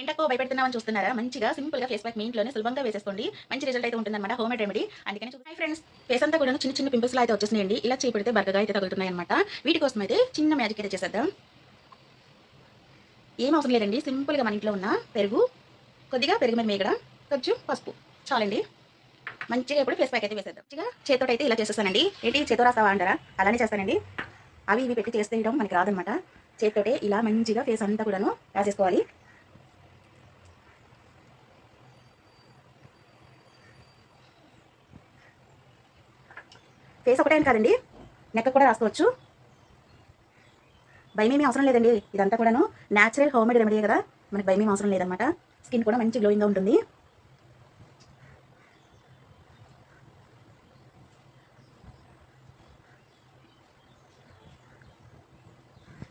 ఏంటకో భయపెడుతున్నామని చూస్తున్నారా? మంచిగా సింపుల్గా ఫేస్ ప్యాక్ మీ ఇంట్లోనే సులభంగా వేసేసుకోండి. మంచి రిజల్ట్ అయితే ఉంటుందన్నమాట. Home made remedy. అందుకని హై ఫ్రెండ్స్. ఫేస్ అంతా కూడా చిన్న చిన్న పింపుల్స్ అయితే వచ్చేసినాయండి. ఇలా చేపెడితే బర్గగా అయితే తగులుతున్నాయి అనమాట వీటి కోసం అయితే చిన్న మ్యాజిక్ అయితే చేసేద్దాం. ఏం అవసరం లేదండి. సింపుల్గా మన ఇంట్లో ఉన్న పెరుగు కొద్దిగా పెరుగు మీద మేగడ కొంచెం పసుపు. చాలండి. మంచిగా ఇప్పుడు ఫేస్ ప్యాక్ అయితే వేసేద్దాం. మంచిగా చేతితో అయితే ఇలా చేసేస్తానండి. ఏంటి? చేతో రాస్తావా అంటారా? అలానే చేస్తానండి. అవి ఇవి పెట్టి చేస్తే మనకి రాదనమాట చేతితోటే ఇలా మంచిగా ఫేస్ అంతా కూడాను రాసేసుకోవాలి. ఫేస్ ఒకటే అని కాదండి. నెక్ కూడా రాసుకోవచ్చు. భయమేమీ అవసరం లేదండి. ఇదంతా కూడాను న్యాచురల్ హోమ్ మేడ్ రెమెడీ కదా. మనకి భయమేమి అవసరం లేదనమాట స్కిన్ కూడా మంచి గ్లోయింగ్గా ఉంటుంది.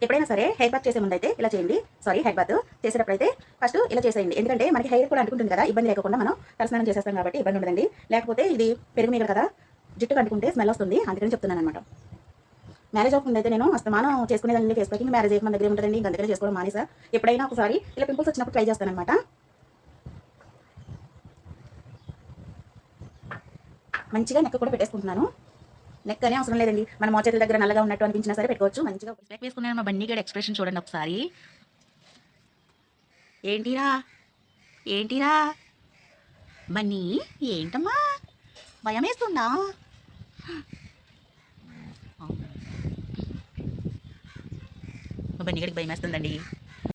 ఎప్పుడైనా సరే హెయిర్ బాత్ చేసే ముందు అయితే ఇలా చేయండి. సారీ హెయిర్ బాత్ చేసేటప్పుడు అయితే ఫస్ట్ ఇలా చేసేయండి. ఎందుకంటే మనకి హెయిర్ కూడా అంటుకుంటుంది కదా. ఇబ్బంది లేకుండా మనం తలస్నానం చేసేస్తాం కాబట్టి ఇబ్బంది ఉండదండి. లేకపోతే ఇది పెరుగు మీద కదా. జుట్టు కట్టుకుంటే స్మెల్ వస్తుంది. అందుకని చెప్తున్నాను అనమాట మ్యారేజ్ అవ్వకుండా అయితే నేను అస్తమానం చేసుకునేదాన్ని ఫేస్ ప్యాకింగ్ మ్యారేజ్ అయ్యి మన దగ్గర ఉంటుందండి ఇంక దగ్గర చేసుకోవడం మానేసా. ఎప్పుడైనా ఒకసారి ఇలా పింపుల్స్ వచ్చినప్పుడు ట్రై చేస్తానమాట మంచిగా నెక్ కూడా పెట్టేసుకుంటున్నాను. నెక్ అనే అవసరం లేదండి. మన మోచేతుల దగ్గర నల్లగా ఉన్నట్టు అనిపించినా సరే పెట్టుకోవచ్చు. మంచిగా స్పెక్ వేసుకున్నాను మా బన్నీ గడి ఎక్స్ప్రెషన్ చూడండి ఒకసారి. ఏంటిరా? ఏంటిరా? బన్నీ ఏంటమ్మా? భయమేస్తుందా? మా భయం వేస్తుందండి